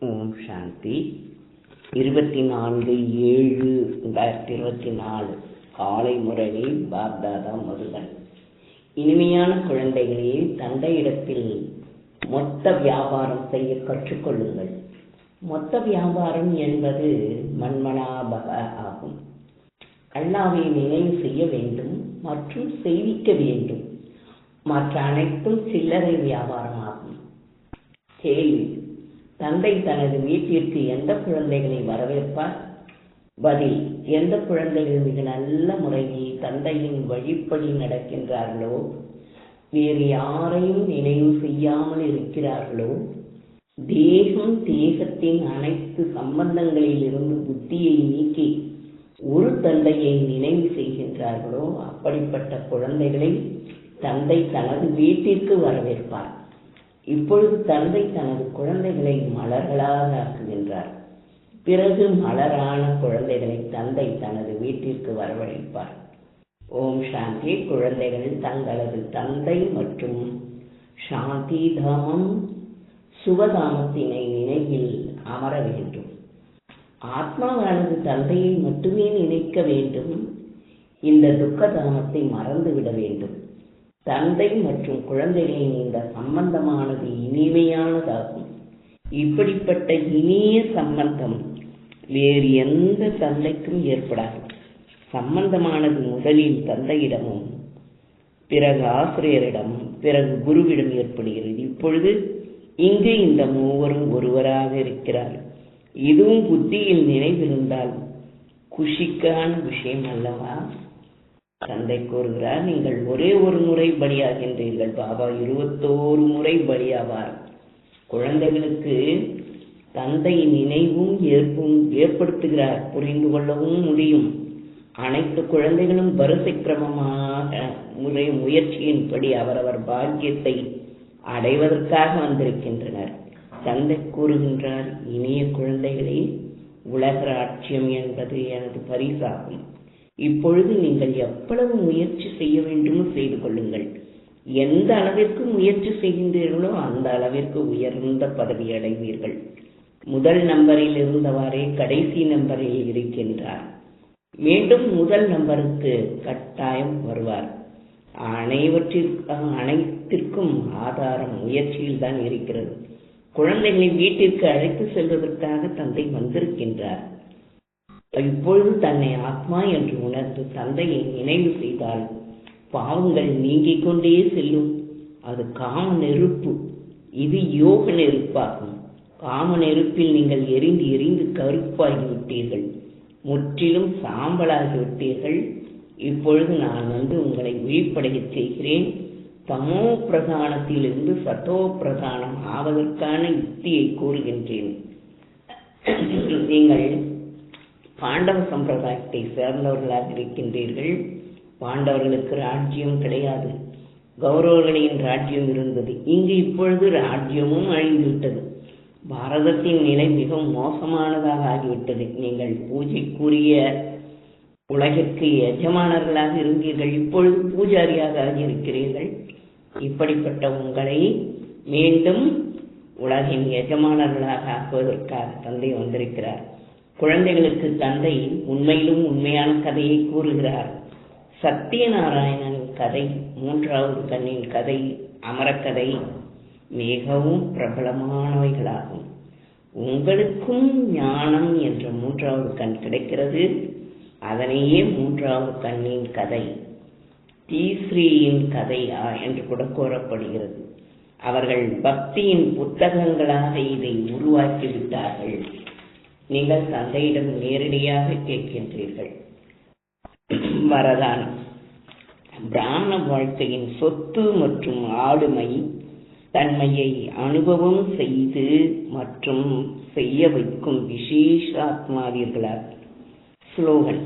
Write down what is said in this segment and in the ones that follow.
ஓம் சாந்தி. இருபத்தி நான்கு ஏழு ரெண்டாயிரத்தி இருபத்தி நாலு காலை முரளி பாப்தாதா முருகன். இனிமையான குழந்தைகளே தந்தையிடத்தில் மொத்த வியாபாரம் செய்ய கற்றுக்கொள்ளுங்கள் மொத்த வியாபாரம் என்பது மன்மனாபக ஆகும். அல்லாவை நினைவு செய்ய வேண்டும் மற்றும் செய்விக்க வேண்டும். மற்ற அனைத்தும் சில்லறை வியாபாரமாகும். கேள்வி. தந்தை தனது வீட்டிற்கு எந்த குழந்தைகளை வரவேற்பார்? பதில் எந்த குழந்தைகள் மிக நல்ல முறையில் தந்தையின் வழிப்படி நடக்கின்றார்களோ வேறு யாரையும் நினைவு செய்யாமல் இருக்கிறார்களோ தேகம் தேகத்தின் அனைத்து சம்பந்தங்களில் இருந்து புத்தியை நீக்கி ஒரு தந்தையை நினைவு செய்கின்றார்களோ அப்படிப்பட்ட குழந்தைகளை தந்தை தனது வீட்டிற்கு வரவேற்பார். இப்பொழுது தந்தை தனது குழந்தைகளை மலர்களாக ஆக்குகின்றார். பிறகு மலரான குழந்தைகளை தந்தை தனது வீட்டிற்கு வரவழைப்பார். ஓம் சாந்தி. குழந்தைகள் தங்களது தந்தை மற்றும் சாந்தி தாமம் சுகதாமத்தினை நினைவில் அமர வேண்டும். ஆத்மாவானது தந்தையை மட்டுமே நினைக்க வேண்டும். இந்த துக்கதாமத்தை மறந்துவிட வேண்டும். தந்தை மற்றும் குழந்தைகளின் இந்த சம்பந்தமானது இனிமையானதாகும். இப்படிப்பட்ட இனிய சம்பந்தம் வேறு எந்த தந்தைக்கும் ஏற்படாது. சம்பந்தமானது முதலில் தந்தையிடமும் பிறகு ஆசிரியரிடம் பிறகு குருவிடம் ஏற்படுகிறது. இப்பொழுது இங்கு இந்த மூவரும் ஒருவராக இருக்கிறார். இதுவும் புத்தியில் நினைவிருந்தால் குஷிக்கான விஷயம் அல்லவா? தந்தை கூறுகிறார் நீங்கள் ஒரே ஒரு முறை பலியாகின்றீர்கள். பாபா இருபத்தோரு முறை பலியாவார். குழந்தைகளுக்கு தந்தை நினைவும் ஏற்பும் ஏற்படுத்துகிறார். புரிந்து கொள்ளவும் முடியும். அனைத்து குழந்தைகளும் வரிசை கிரமமாக முறை முயற்சியின்படி அவரவர் பாக்கியத்தை அடைவதற்காக வந்திருக்கின்றனர். தந்தை கூறுகின்றார் இனிய குழந்தைகளே உலக ராட்சியம் என்பது எனது பரிசாகும். இப்பொழுது நீங்கள் எவ்வளவு முயற்சி செய்ய வேண்டுமோ செய்து கொள்ளுங்கள். எந்த அளவிற்கு முயற்சி செய்கின்றீர்களோ அந்த அளவிற்கு உயர்ந்த பதவி அடைவீர்கள். முதல் நம்பரில் இருந்தவாறே கடைசி நம்பரில் இருக்கின்றார். மீண்டும் முதல் நம்பருக்கு கட்டாயம் வருவார். அனைவற்றிற்கும் அனைத்திற்கும் ஆதாரம் முயற்சியில் தான் இருக்கிறது. குழந்தைகளை வீட்டிற்கு அழைத்து செல்வதற்காக தந்தை வந்திருக்கின்றார். இப்பொழுது தன்னை ஆத்மா என்று உணர்ந்து தந்தையை நினைவு செய்தால் பாவங்கள் நீங்கிக் கொண்டே செல்லும். அது காம நெருப்பு. இது யோக நெருப்பாகும். காம நெருப்பில் நீங்கள் எரிந்து எரிந்து கருப்பாகி விட்டீர்கள் முற்றிலும் சாம்பலாகி விட்டீர்கள் இப்பொழுது நான் வந்து உங்களை விழிப்படையச் செய்கிறேன். தமோ பிரதானத்திலிருந்து சத்தோ பிரதானம் ஆவதற்கான யுக்தியை கூறுகின்றேன். நீங்கள் பாண்டவ சம்பிரதாயத்தை சேர்ந்தவர்களாக இருக்கின்றீர்கள். பாண்டவர்களுக்கு ராஜ்யம் கிடையாது. கௌரவர்களின் ராஜ்யம் இருந்தது. இங்கு இப்பொழுது ராஜ்யமும் அழிந்துவிட்டது. பாரதத்தின் நிலை மிகவும் மோசமானதாக ஆகிவிட்டது. நீங்கள் பூஜைக்குரிய உலகிற்கு எஜமானர்களாக இருந்தீர்கள். இப்பொழுது பூஜாரியாக ஆகியிருக்கிறீர்கள். இப்படிப்பட்ட உங்களை மீண்டும் உலகின் எஜமானர்களாக ஆக்குவதற்காக தந்தை வந்திருக்கிறார். குழந்தைகளுக்கு தந்தை உண்மையிலும் உண்மையான கதையை கூறுகிறார். சத்தியநாராயணனின் கதை மூன்றாவது கண்ணின் கதை அமரக்கதை மிகவும் பிரபலமானவைகளாகும். உங்களுக்கும் ஞானம் என்ற மூன்றாவது கண் கிடைக்கிறது. அதனையே மூன்றாவது கண்ணின் கதை தீஸ்ரீயின் கதையா என்று கூட கூறப்படுகிறது. அவர்கள் பக்தியின் புத்தகங்களாக இதை உருவாக்கி விட்டார்கள் நீங்கள் தந்தையிடம் நேரடியாக கேட்கின்றீர்கள். வரதானம் பிராமண வாழ்க்கையின் சொத்து மற்றும் ஆளுமை தன்மையை அனுபவம் செய்து மற்றும் செய்ய வைக்கும் விசேஷாத்மாவீர்களார் ஸ்லோகன்.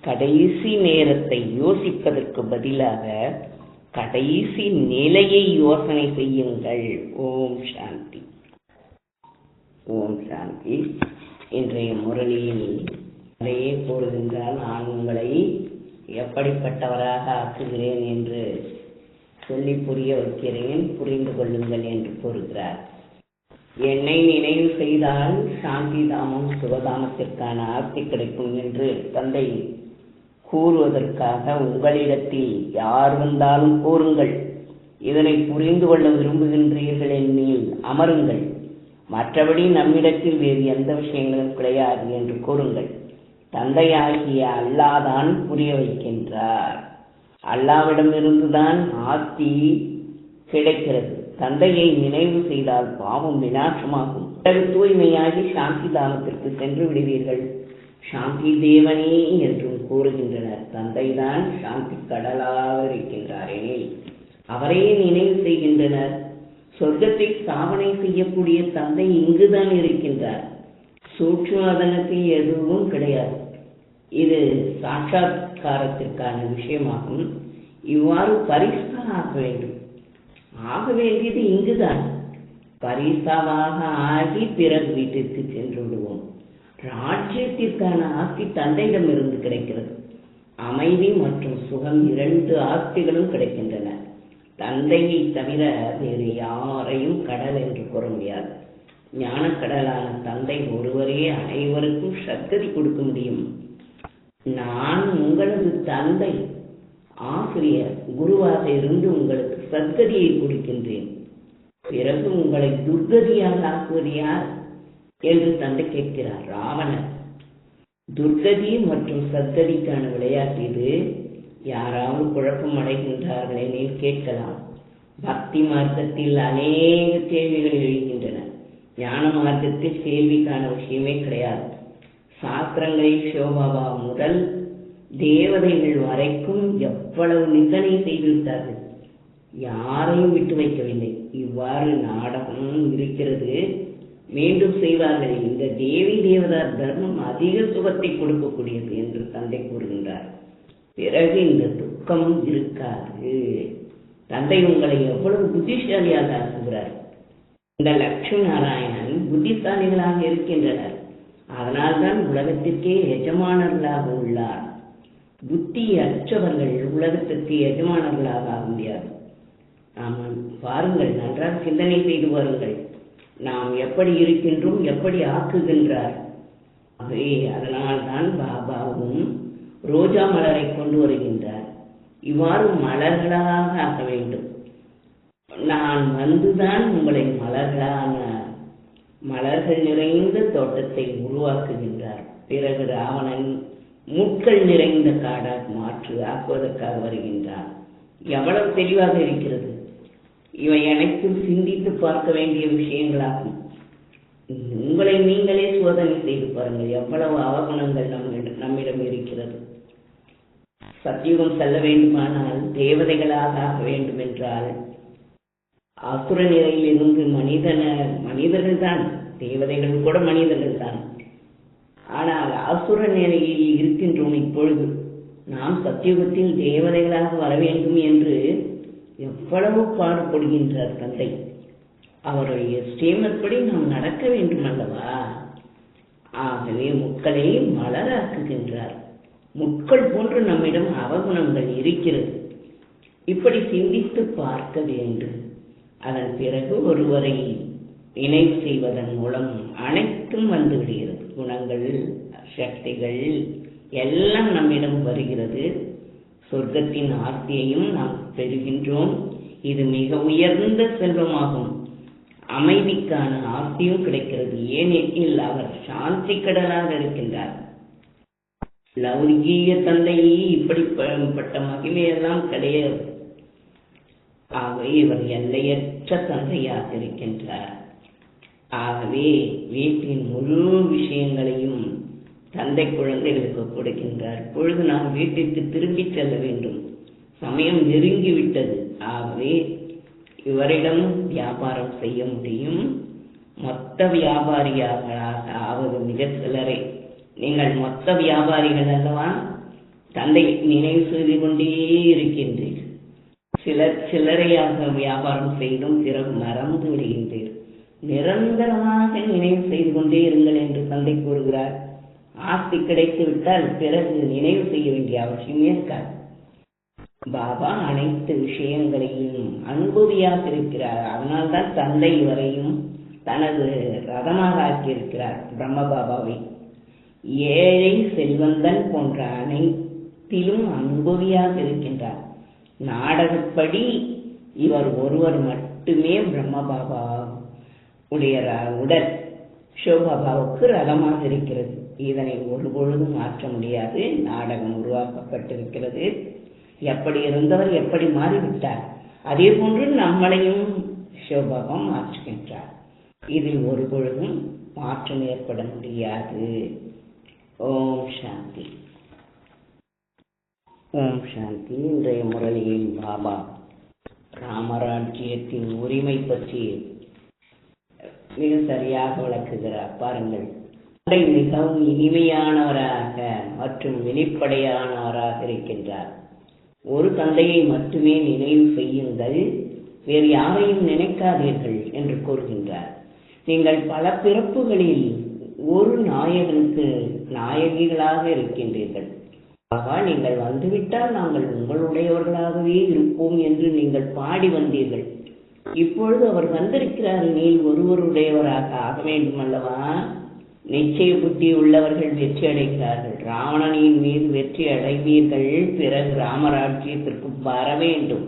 கடைசி நேரத்தை யோசிப்பதற்கு பதிலாக கடைசி நிலையை யோசனை செய்யுங்கள். ஓம் சாந்தி. ஓம் சாந்தி. இன்றைய முரணியில் அதையே கூறுகின்றால் நான் உங்களை எப்படிப்பட்டவராக ஆக்குகிறேன் என்று சொல்லி புரிய வைக்கிறேன் புரிந்து கொள்ளுங்கள் என்று கூறுகிறார். என்னை நினைவு செய்தால் சாந்தி தாமம் சுகதாமத்திற்கான ஆர்த்தி கிடைக்கும் என்று தந்தை கூறுவதற்காக உங்களிடத்தில் யார் வந்தாலும் கூறுங்கள். இதனை புரிந்து கொள்ள விரும்புகின்றீர்கள் என்னில் அமருங்கள். மற்றபடி நம்மிடத்தில் வேறு எந்த விஷயங்களும் கிடையாது என்று கூறுங்கள். தந்தையாகிய அல்லாதான் புரிய வைக்கின்றார். அல்லாவிடமிருந்துதான் ஆஸ்தி கிடைக்கிறது. தந்தையை நினைவு செய்தால் பாவம் விநாசமாகும். தூய்மையாகி சாந்தி தாமத்திற்கு சென்று விடுவீர்கள். சாந்தி தேவனே என்றும் கூறுகின்றனர். தந்தைதான் சாந்தி கடலாக இருக்கின்றாரெனில் அவரே அவரையே நினைவு செய்கின்றனர். சொர்க்கத்தை ஸ்தாபனை செய்யக்கூடிய தந்தை இங்குதான் இருக்கின்றார். சூட்சுமதனத்தில் எதுவும் கிடையாது. இது சாட்சாத்காரத்திற்கான விஷயமாகும். இவ்வாறு பரிசா ஆக வேண்டும். ஆக வேண்டியது இங்குதான். பரிசாவாக ஆகி பிறகு வீட்டிற்கு சென்று விடுவோம் ராஜ்யத்திற்கான ஆஸ்தி தந்தையிடமிருந்து கிடைக்கிறது. அமைதி மற்றும் சுகம் இரண்டு ஆஸ்திகளும் கிடைக்கின்றன. தந்தையை தவிர வேறு யாரையும் கடல் என்று கூற முடியாது. ஞானக்கடலான தந்தை ஒருவரே அனைவருக்கும் சக்தி கொடுக்க முடியும். நான் உங்களது தந்தை ஆசிரியர் குருவாக இருந்து உங்களுக்கு சத்கதியை கொடுக்கின்றேன். பிறகு உங்களை துர்கதியாக ஆக்குவது யார்? என்று தந்தை கேட்கிறார் ராவணர் துர்கதி மற்றும் சத்கதிக்கான விளையாட்டு இது. யாராவது குழப்பம் அடைகின்றார்கள் எனில் கேட்கலாம். பக்தி மார்க்கத்தில் அநேக கேள்விகள் எழுகின்றன. ஞான மார்க்கத்தில் கேள்விக்கான விஷயமே கிடையாது. சாஸ்திரங்களில் சிவபாபா முதல் தேவதைகள் வரைக்கும் எவ்வளவு நிந்தனை செய்துவிட்டார்கள் யாரையும் விட்டு வைக்கவில்லை. இவ்வாறு நாடகம் இருக்கிறது. மீண்டும் செய்வார்கள் இந்த தேவி தேவதா தர்மம் அதிக சுகத்தை கொடுக்கக்கூடியது என்று தந்தை கூறுகின்றார். பிறகு இந்த துக்கம் இருக்காது. தந்தை உங்களை எவ்வளவு புத்திசாலியாக ஆக்குகிறார். இந்த லட்சுமி நாராயணன் புத்திசாலிகளாக இருக்கின்றனர். அதனால்தான் உலகத்திற்கே எஜமானர்களாக உள்ளார். புத்தி அற்றவர்கள் உலகத்திற்கு எஜமானர்களாக ஆக முடியாது. நாம் பாருங்கள் நன்றாக சிந்தனை செய்து வாருங்கள் நாம் எப்படி இருக்கின்றோம் எப்படி ஆக்குகின்றார். ஆகவே அதனால்தான் பாபாவும் ரோஜா மலரை கொண்டு வருகின்றார். இவ்வாறு மலர்களாக ஆக்க வேண்டும். நான் வந்துதான் உங்களை மலர்களான மலர்கள் நிறைந்த தோட்டத்தை உருவாக்குகின்றார். பிறகு ராவணன் முட்கள் நிறைந்த காடாக மாற்று ஆக்குவதற்காக வருகின்றார் எவ்வளவு தெளிவாக இருக்கிறது. இவை அனைத்தும் சிந்தித்து பார்க்க வேண்டிய விஷயங்களாகும். உங்களை நீங்களே சோதனை செய்து பாருங்கள். எவ்வளவு அவகுணங்கள் நம் நம்மிடம் இருக்கிறது. சத்தியுகம் செல்ல வேண்டுமானால் தேவதைகளாக ஆக வேண்டும் என்றால் அசுர நிலையில் இருந்து மனிதன மனிதர்கள் தான் தேவதைகள் கூட மனிதர்கள் தான் ஆனால் அசுர நிலையில் இருக்கின்றோம் இப்பொழுது. நாம் சத்தியுகத்தில் தேவதைகளாக வர வேண்டும் என்று எவ்வளவு பாடுபடுகின்றார் தந்தை. அவருடைய ஸ்ரீமத்படி நாம் நடக்க வேண்டும் அல்லவா ஆகவே மக்களை மலராக்குகின்றார். முட்கள் போன்று நம்மிடம் அவகுணங்கள் இருக்கிறது. இப்படி சிந்தித்து பார்க்க வேண்டும். அதன் பிறகு ஒருவரை நினைவு செய்வதன் மூலம் அனைத்தும் வந்து விடுகிறது குணங்கள் சக்திகள் எல்லாம் நம்மிடம் வருகிறது. சொர்க்கத்தின் ஆர்த்தியையும் நாம் பெறுகின்றோம். இது மிக உயர்ந்த செல்வமாகும். அமைதிக்கான ஆர்த்தியும் கிடைக்கிறது. ஏனெனில் அவர் சாந்தி கடலாக இருக்கின்றார். லௌகீக தந்தை இப்படிப்பட்ட மகிமையெல்லாம் கிடையாது. ஆகவே இவர் எல்லையற்ற தந்தையாக இருக்கின்றார். ஆகவே வீட்டின் முழு விஷயங்களையும் தந்தை குழந்தைகளுக்கு கொடுக்கின்றார். பொழுது நாம் வீட்டிற்கு திரும்பி செல்ல வேண்டும். சமயம் நெருங்கிவிட்டது. ஆகவே இவரிடம் வியாபாரம் செய்ய முடியும். மொத்த வியாபாரியாக ஆவது மிக சிலரை நீங்கள் மொத்த வியாபாரிகள் அல்லவா? தந்தை நினைவு செய்து கொண்டே இருக்கின்றீர்கள். சிலர் சில்லறையாக வியாபாரம் செய்தும் பிறகு மறந்து விடுகின்றீர் நிரந்தரமாக நினைவு செய்து கொண்டே இருங்கள் என்று தந்தை கூறுகிறார். ஆஸ்தி கிடைத்து விட்டால் பிறகு நினைவு செய்ய வேண்டிய அவசியமே இருக்காது. பாபா அனைத்து விஷயங்களையும் அனுபவியாக இருக்கிறார். அதனால்தான் தந்தை வரையும் தனது ரதமாக ஆக்கியிருக்கிறார் பிரம்மபாபாவை ஏழை செல்வந்தன் போன்ற அனைத்திலும் அனுபவியாக இருக்கின்றார். நாடகப்படி இவர் ஒருவர் மட்டுமே பிரம்மபாபா உடைய உடல் சிவபாபாவுக்கு ரதமாக இருக்கிறது. இதனை ஒருபொழுதும் மாற்ற முடியாது. நாடகம் உருவாக்கப்பட்டிருக்கிறது. எப்படி இருந்தவர் எப்படி மாறிவிட்டார்? அதே போன்று நம்மளையும் சிவபாபா மாற்றுகின்றார். இதில் ஒரு பொழுதும் மாற்றம் ஏற்பட முடியாது. ஓம் சாந்தி. ஓம் சாந்தி இன்றைய முரளியில் பாபா. ராமராஜ்யத்தின் உரிமை பற்றி மிக சரியாக விளக்குகிறார். பாருங்கள். தந்தை மிகவும் இனிமையானவராக மற்றும் வெளிப்படையானவராக இருக்கின்றார். ஒரு தந்தையை மட்டுமே நினைவு செய்யுங்கள் வேறு யாரையும் நினைக்காதீர்கள் என்று கூறுகின்றார். நீங்கள் பல பிறப்புகளில் ஒரு நாயகனுக்கு நாயகிகளாக இருக்கின்றீர்கள். ஆகா நீங்கள் வந்துவிட்டால் நாங்கள் உங்களுடையவர்களாகவே இருப்போம் என்று நீங்கள் பாடி வந்தீர்கள். இப்பொழுது அவர் வந்திருக்கிறார். நீ ஒருவருடையவராக ஆக வேண்டும் அல்லவா நிச்சய புத்தி உள்ளவர்கள் வெற்றி அடைகிறார்கள். ராவணனின் மீது வெற்றி அடைவீர்கள். பிறகு ராமராஜ்யத்திற்கு வர வேண்டும்.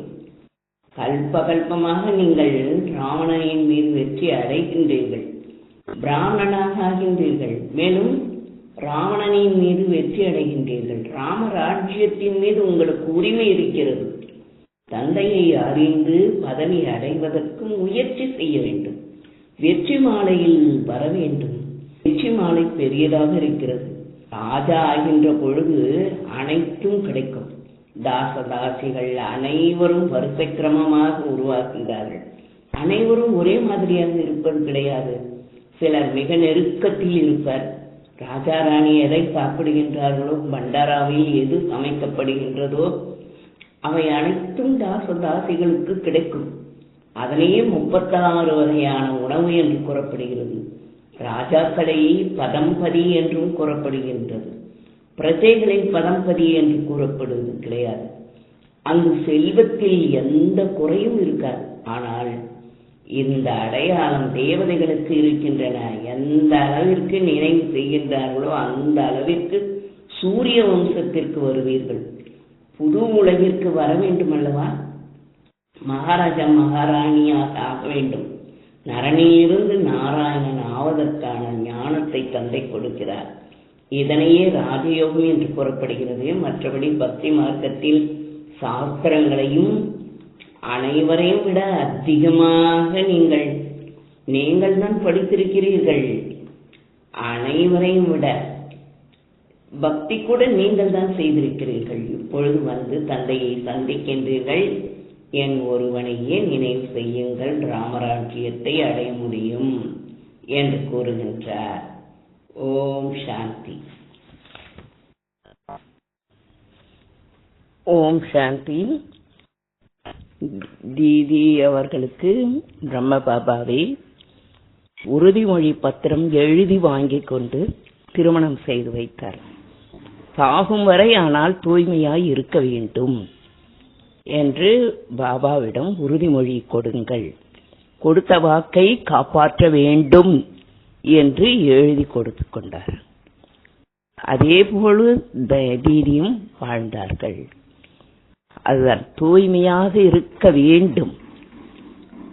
கல்பகல்பமாக நீங்கள் ராவணனின் மீது வெற்றி அடைகின்றீர்கள். பிராமணனாக ஆகின்றீர்கள் மேலும் ராவணனின் மீது வெற்றி அடைகின்றீர்கள். ராமராஜ்யத்தின் மீது உங்களுக்கு உரிமை இருக்கிறது. தந்தையை அறிந்து பதவி அடைவதற்கு முயற்சி செய்ய வேண்டும். வெற்றி மாலையில் வர வேண்டும். வெற்றி மாலை பெரியதாக இருக்கிறது. ராஜா ஆகின்ற பொழுது அனைத்தும் கிடைக்கும். தாசதாசிகள் அனைவரும் வரிசை கிரமமாக உருவாக்குகிறார்கள். அனைவரும் ஒரே மாதிரியாக இருப்பது கிடையாது. சிலர் மிக நெருக்கத்தில் இருப்பர். ராஜா ராணி எதை சாப்பிடுகின்றார்களோ பண்டாராவில் எது சமைக்கப்படுகின்றதோ அவை அனைத்தும் தாசதாசிகளுக்கு கிடைக்கும். அதனையே முப்பத்தாறு வகையான உணவு என்று கூறப்படுகிறது. ராஜாக்களை பதம்பதி என்றும் கூறப்படுகின்றது. பிரஜைகளை பதம்பதி என்று கூறப்படுவது கிடையாது. அங்கு செல்வத்தில் எந்த குறையும் இருக்காது. ஆனால் இந்த அடையாளம் தேவதைகளுக்கு இருக்கின்றன. எந்த அளவிற்கு நினைவு செய்கின்றார்களோ அந்த அளவிற்கு சூரிய வம்சத்திற்கு வருவீர்கள். புது உலகிற்கு வர வேண்டும் அல்லவா? மகாராஜா மகாராணியாக ஆக வேண்டும். நரணியிலிருந்து நாராயணன் ஆவதற்கான ஞானத்தை தந்தை கொடுக்கிறார். இதனையே ராஜயோகம் என்று கூறப்படுகிறது. மற்றபடி பக்தி மார்க்கத்தில் சாஸ்திரங்களையும் அனைவரையும் விட அதிகமாக நீங்கள் நீங்கள் தான் படித்திருக்கிறீர்கள். அனைவரையும் விட பக்தி கூட நீங்கள் தான் செய்திருக்கிறீர்கள். இப்பொழுது வந்து தந்தையை சந்திக்கின்றீர்கள். என் ஒருவனையே நினைவு செய்யுங்கள் ராமராஜ்யத்தை அடைய முடியும் என்று கூறுகின்றார். ஓம் சாந்தி. ஓம் சாந்தி. தீதி அவர்களுக்கு பிரம்ம பாபாவை உறுதிமொழி பத்திரம் எழுதி வாங்கி கொண்டு திருமணம் செய்து வைத்தார். சாகும் வரை ஆனால் தூய்மையாய் இருக்க வேண்டும் என்று பாபாவிடம் உறுதிமொழி கொடுங்கள். கொடுத்த வாக்கை காப்பாற்ற வேண்டும் என்று எழுதி கொடுத்து கொண்டார். அதே போல தீதியும் வாழ்ந்தார்கள். அதுதான் தூய்மையாக இருக்க வேண்டும்.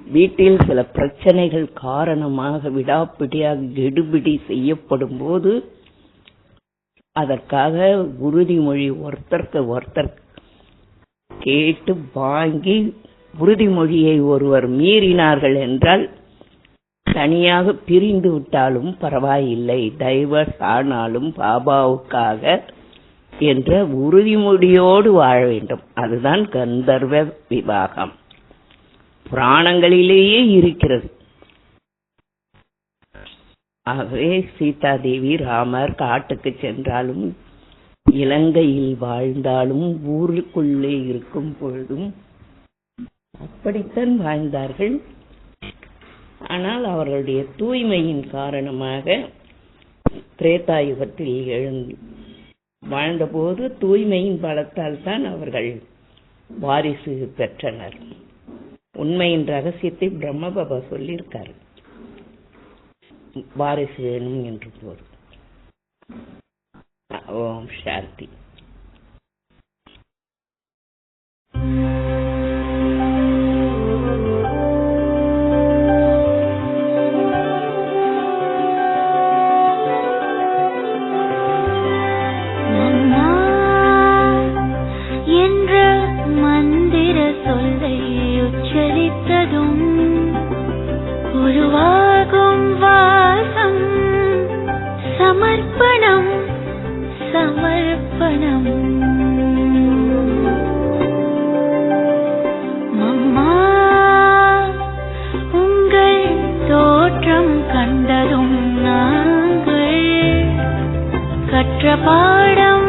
வீட்டில் சில பிரச்சனைகள் காரணமாக விடாப்பிடியாக கெடுபிடி செய்யப்படும் போது அதற்காக உறுதிமொழி ஒருத்தருக்கு ஒருத்தர் கேட்டு வாங்கி உறுதிமொழியை ஒருவர் மீறினார்கள் என்றால் தனியாக பிரிந்து விட்டாலும் பரவாயில்லை. டைவர்ஸ் ஆனாலும் பாபாவுக்காக என்ற உறுதிமொழியோடு வாழ வேண்டும். அதுதான் கந்தர்வ விவாகம். புராணங்களிலேயே இருக்கிறது. ஆகவே சீதாதேவி ராமர் காட்டுக்கு சென்றாலும் இலங்கையில் வாழ்ந்தாலும் ஊருக்குள்ளே இருக்கும் பொழுதும் அப்படித்தான் வாழ்ந்தார்கள். ஆனால் அவர்களுடைய தூய்மையின் காரணமாக திரேதாயுகத்தில் எழுந்து வாழ்ந்தபோது தூய்மையின் பலத்தால் தான் அவர்கள் வாரிசு பெற்றனர். உண்மையின் ரகசியத்தை பிரம்ம பாபா சொல்லியிருக்காரு. வாரிசு வேணும் என்று போதும் ஓம் சாந்தி. பாடம்.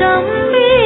கம்பீர